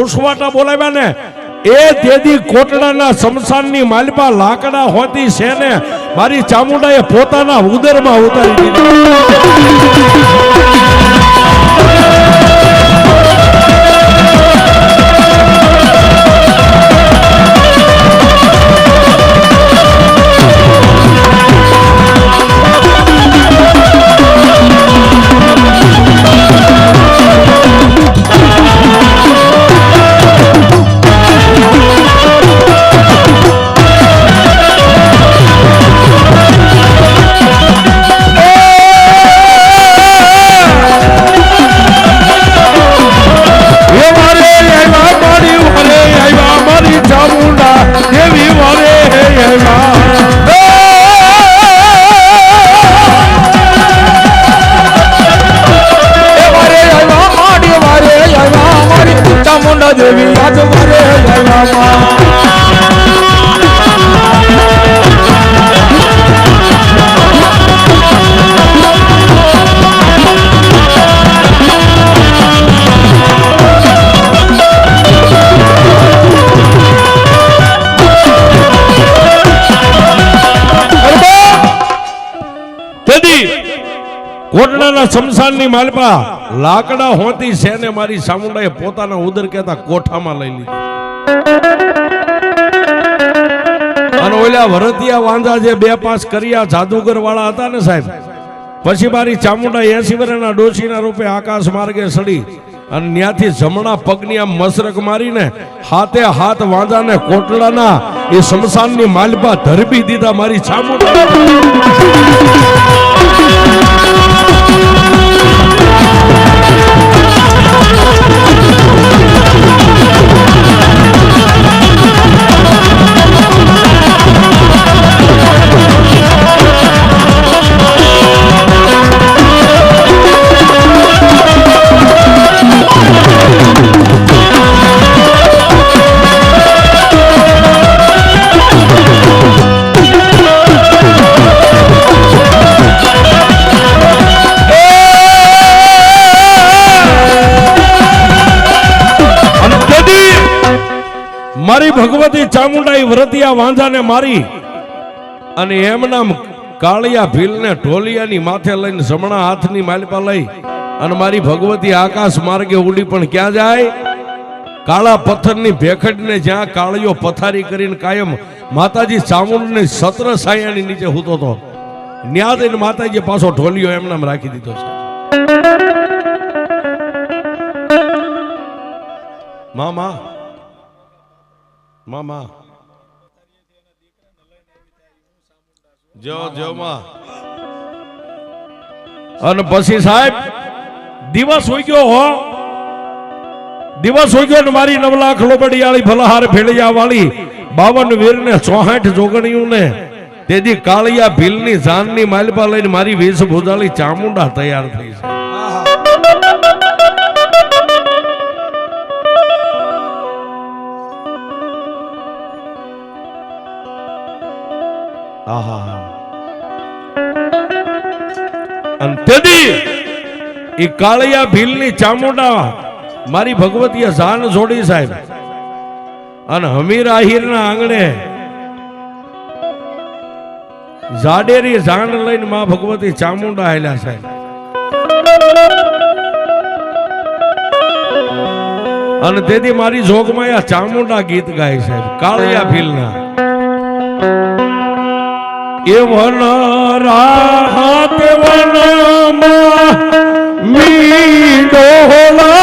સુસવાટા બોલાવ્યા ને, એ તેદી કોટડાના શમશાનની માલપા લાકડા હોતી છે ને, મારી ચામુંડાએ પોતાના ઉદરમાં ઉતારી દીધી. Bye. કોટડાના શમશાનની માલપા લાકડા હોતી છે ને મારી સામુંડાએ પોતાના ઉદર કહેતા કોઠામાં લઈ લીધી. અને ઓલા ભરતિયા વાંધા જે બે પાંચ કર્યા જાદુગર વાળા હતા ને સાહેબ, પછી મારી ચામુંડા એસી વર્ષના ડોશીના રૂપે આકાશ માર્ગે સડી અને ત્યાંથી જમણા પગની આમ મસરક મારીને હાથે હાથ વાંધાને કોટડાના એ શમશાનની માલપા ધરબી દીધા મારી ચામુંડા. મારી ભગવતી ચામુંડાઈ વ્રતિયા વાંધાને મારી અને એમના કાળિયા ભીલને ઢોલિયાની માથે લઈને જમણા હાથની માલપા લઈ અને મારી ભગવતી આકાશ માર્ગે ઉડી પણ ક્યાં જાય? કાળા પથ્થરની ભેખડને જ્યાં કાળિયો પથારી કરીને કાયમ માતાજી ચામુંડને સત્ર સાયાની નીચે હૂતો હતો. ન્યા દઈને માતાજી પાછો ઢોલિયો એમનામ રાખી દીધો છે. મામા મામા. જો જો માં. અને પછી સાહેબ દિવસ હોઈ ગયો હો. દિવસ હોઈ ગયો ને મારી નવલાખ લોબડિયાળી ફલહાર ભેળિયા વાળી બાવન વીર ને ચોહાઠ જોગણીયું ને તેથી કાળિયા ભીલની જાનની માલપા લઈને મારી ભૂજાળી ચામુંડા તૈયાર થઈ છે. તેથી એ કાળિયા ચામુંડા મારી ભગવતીએ જાન જોડી સાહેબ. અને હમીર આહિરના આંગણે જાડેરી જાણ લઈને માં ભગવતી ચામુંડા આવેલા સાહેબ. અને તેથી મારી જોગમાં આ ચામુંડા ગીત ગાય સાહેબ, કાળિયા ભીલના. એ વન રાહત વનમાં મી ડોલા જા